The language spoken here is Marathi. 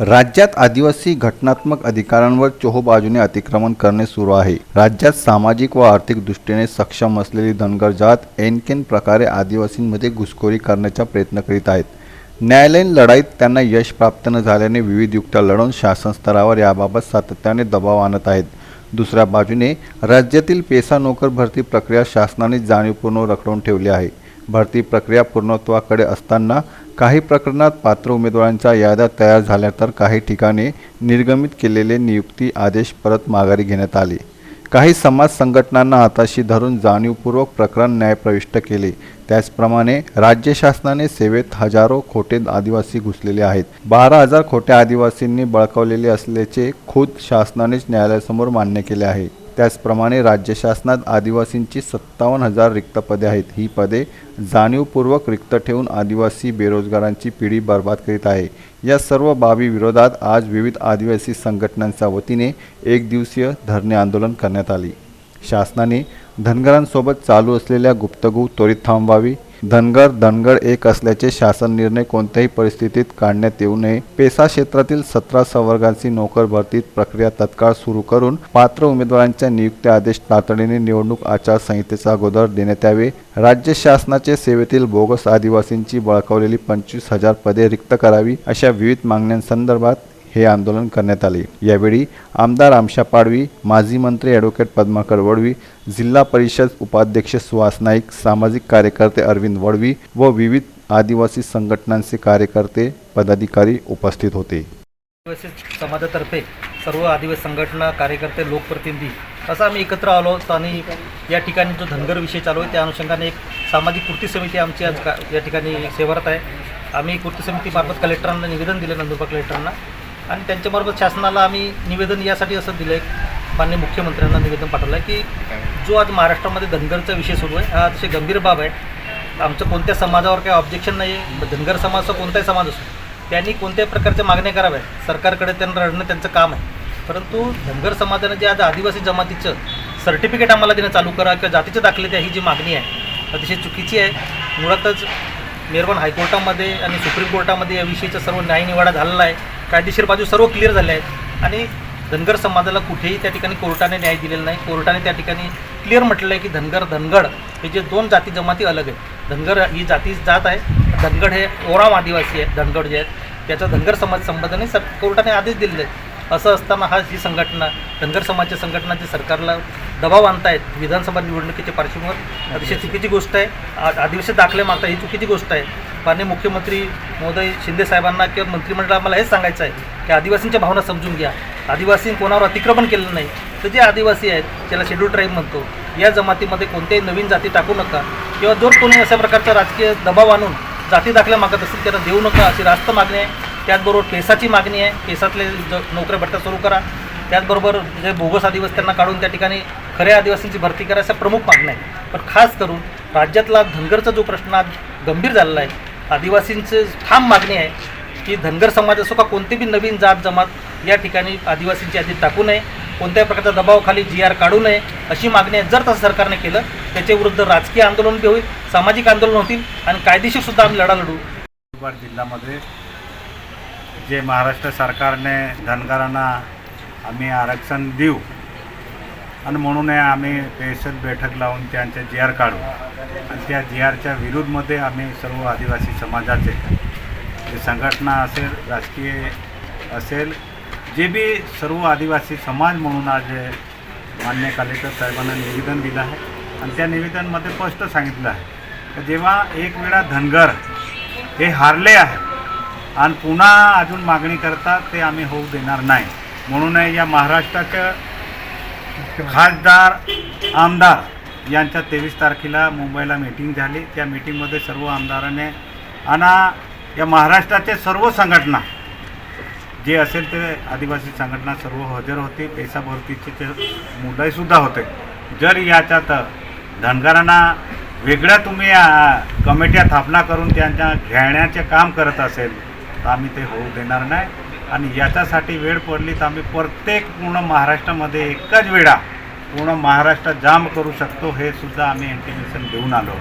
राज्यात आदिवासी घटनात्मक अधिकारांवर चोहोबाजूने अतिक्रमण करणे सुरू आहे. राज्यात सामाजिक व आर्थिक दृष्टीने सक्षम असलेली धनगर जात एनकेन प्रकारे आदिवासींमध्ये घुसखोरी करण्याचा प्रयत्न करीत आहेत. न्यायालयीन लढाईत त्यांना यश प्राप्त न झाल्याने विविध युक्त्या लढवून शासन स्तरावर याबाबत सातत्याने दबाव आणत आहेत. दुसऱ्या बाजूने राज्यातील पेसा नोकर भरती प्रक्रिया शासनाने जाणीवपूर्ण रखडवून ठेवली आहे. भरती प्रक्रिया पूर्णत्वाकडे असताना काही प्रकरणात पात्र उमेदवारांच्या याद्या तयार झाल्या तर काही ठिकाणी निर्गमित केलेले नियुक्ती आदेश परत माघारी घेण्यात आले. काही समाज संघटनांना हाताशी धरून जाणीवपूर्वक प्रकरण न्यायप्रविष्ट केले. त्याचप्रमाणे राज्य शासनाने सेवेत हजारो खोटे आदिवासी घुसलेले आहेत. बारा हजार खोट्या आदिवासींनी बळकावलेले असल्याचे खुद शासनानेच न्यायालयासमोर मान्य केले आहे. त्याचप्रमाणे राज्य शासनात आदिवासींची सत्तावन्न हजार रिक्त पदे आहेत. ही पदे जाणीवपूर्वक रिक्त ठेवून आदिवासी बेरोजगारांची पिढी बर्बाद करीत आहे. या सर्व बाबी विरोधात आज विविध आदिवासी संघटनांच्या वतीने एक दिवसीय धरणे आंदोलन करण्यात आली. शासनाने धनगरांसोबत चालू असलेल्या गुप्तगू त्वरित थांबवावी धनगर धनगड एक असल्याचे शासन निर्णय कोणत्याही परिस्थितीत काढण्यात येऊ नये. पेसा क्षेत्रातील सतरा संवर्गांची नोकर भरतीत प्रक्रिया तत्काळ सुरू करून पात्र उमेदवारांच्या नियुक्ती आदेश तातडीने निवडणूक आचारसंहितेचा अगोदर देण्यात यावे. राज्य शासनाचे सेवेतील बोगस आदिवासींची बळकावलेली पंचवीस हजार पदे रिक्त करावी अशा विविध मागण्यांसंदर्भात हे आंदोलन करण्यात आले. यावेळी आमदार आमशा पाडवी माजी मंत्री ॲडव्होकेट पद्माकर वडवी जिल्हा परिषद उपाध्यक्ष सुहास नाईक सामाजिक कार्यकर्ते अरविंद वडवी व विविध आदिवासी संघटनांचे कार्यकर्ते पदाधिकारी उपस्थित होते. आदिवासी समाजातर्फे सर्व आदिवासी संघटना कार्यकर्ते लोकप्रतिनिधी असं आम्ही एकत्र आलो. होतो आणि या ठिकाणी जो धनगर विषय चालू आहे त्या अनुषंगाने एक सामाजिक कृती समिती आमची आज का या ठिकाणी सेवारत आहे. आम्ही कृती समितीमार्फत कलेक्टरांना निवेदन दिलं नंदुरबार कलेक्टरांना. आणि त्यांच्यामार्फत शासनाला आम्ही निवेदन यासाठी असं दिलं आहे माननीय मुख्यमंत्र्यांना निवेदन पाठवलं आहे की जो आज महाराष्ट्रामध्ये धनगरचा विषय सुरू आहे हा अतिशय गंभीर बाब आहे. आमचं कोणत्या समाजावर काही ऑब्जेक्शन नाही आहे धनगर समाजाचा कोणताही समाज असो त्यांनी कोणत्याही प्रकारच्या मागण्या कराव्या सरकारकडे त्यांना रडणं त्यांचं काम आहे. परंतु धनगर समाजानं जे आज आदिवासी जमातीचं सर्टिफिकेट आम्हाला देणं चालू करा किंवा जातीचे दाखले द्या ही जी मागणी आहे अतिशय चुकीची आहे. मुळातच मेरवण हायकोर्टामध्ये आणि सुप्रीम कोर्टामध्ये याविषयीचा सर्व न्यायनिवाडा झालेला आहे. कायदेशीर बाजू सर्व क्लिअर झाल्या आहेत. आणि धनगर समाजाला कुठेही त्या ठिकाणी कोर्टाने न्याय दिलेला नाही. कोर्टाने त्या ठिकाणी क्लिअर म्हटलं आहे की धनगर धनगड हे जे दोन जाती जमाती अलग आहेत. धनगर ही जाती जात आहे. धनगड हे ओराम आदिवासी आहेत. धनगड जे आहेत त्याचा धनगर समाज संबंधाने सर कोर्टाने आदेश दिलेले आहेत. असं असताना हा ही संघटना धनगर समाजच्या संघटना जे सरकारला दबाव आणतायत विधानसभा निवडणुकीच्या पार्श्वभूमीवर अतिशय चुकीची गोष्ट आहे. आ- आदिवासी दाखले मागता ही चुकीची गोष्ट आहे. माननीय मुख्यमंत्री महोदय शिंदे साहेबांना किंवा मंत्रिमंडळाला मला हेच सांगायचं आहे की आदिवासींच्या भावना समजून घ्या. आदिवासी कोणावर अतिक्रमण केलं नाही. तर जे आदिवासी आहेत ज्याला शेड्यूल ट्राईब म्हणतो या जमातीमध्ये कोणत्याही नवीन जाती टाकू नका. किंवा जर कोणी अशा प्रकारचा राजकीय दबाव आणून जाती दाखल्या मागत असतील त्यांना देऊ नका अशी रास्त मागणी आहे. त्याचबरोबर केसाची मागणी आहे. केसातले ज नोकऱ्या भरत्या सुरू करा. त्याचबरोबर जे बोगस आदिवासी त्यांना काढून त्या ठिकाणी खऱ्या आदिवासींची भरती करा अशा प्रमुख मागण्या आहेत. पण खास करून राज्यातला धनगरचा जो प्रश्न आज गंभीर झालेला आहे आदिवासींचं ठाम मागणी आहे की धनगर समाज असो का कोणती बी नवीन जात जमात या ठिकाणी आदिवासींची यादी टाकू नये कोणत्याही प्रकारचा दबावाखाली जी आर काढू नये अशी मागणी आहे. जर तसं सरकारने केलं त्याच्या विरुद्ध राजकीय आंदोलन बी होईल सामाजिक आंदोलन होतील आणि कायदेशीरसुद्धा आम्ही लढा लढू. नंदुरबार जिल्ह्यामध्ये जे महाराष्ट्र सरकारने धनगरांना आम्ही आरक्षण देऊ आणि म्हणून आम्ही स्पेशल बैठक लावून त्यांचे जी आर काढू आणि त्या जी आरच्या विरुद्धमध्ये आम्ही सर्व आदिवासी समाजाचे जे संघटना असेल राजकीय असेल जे बी सर्व आदिवासी समाज म्हणून आज मान्य कलेक्टर साहेबांना निवेदन दिलं आहे आणि त्या निवेदनमध्ये स्पष्ट सांगितलं आहे जेव्हा एक वेळा धनगर हे हारले आहे आणि पुन्हा अजून मागणी करतात ते आम्ही होऊ देणार नाही. म्हणून या महाराष्ट्राच्या खासदार आमदार यांच्या तेवीस तारखेला मुंबईला मीटिंग झाली. त्या मीटिंगमध्ये सर्व आमदाराने आणि या महाराष्ट्राचे सर्व संघटना जे असेल ते आदिवासी संघटना सर्व हजर होते. पैसा भरतीचे ते मुद्दाहीसुद्धा होते. जर याच्यात धनगरांना वेगळ्या तुम्ही कमिट्या स्थापना करून त्यांच्या घेण्याचे काम करत असेल तर आम्ही ते होऊ देणार नाही. आणि याच्यासाठी वेळ पडली तर आम्ही प्रत्येक पूर्ण महाराष्ट्रामध्ये एकच वेळा पूर्ण महाराष्ट्र जाम करू शकतो हे सुद्धा आम्ही इंटिमेशन देऊन आलो.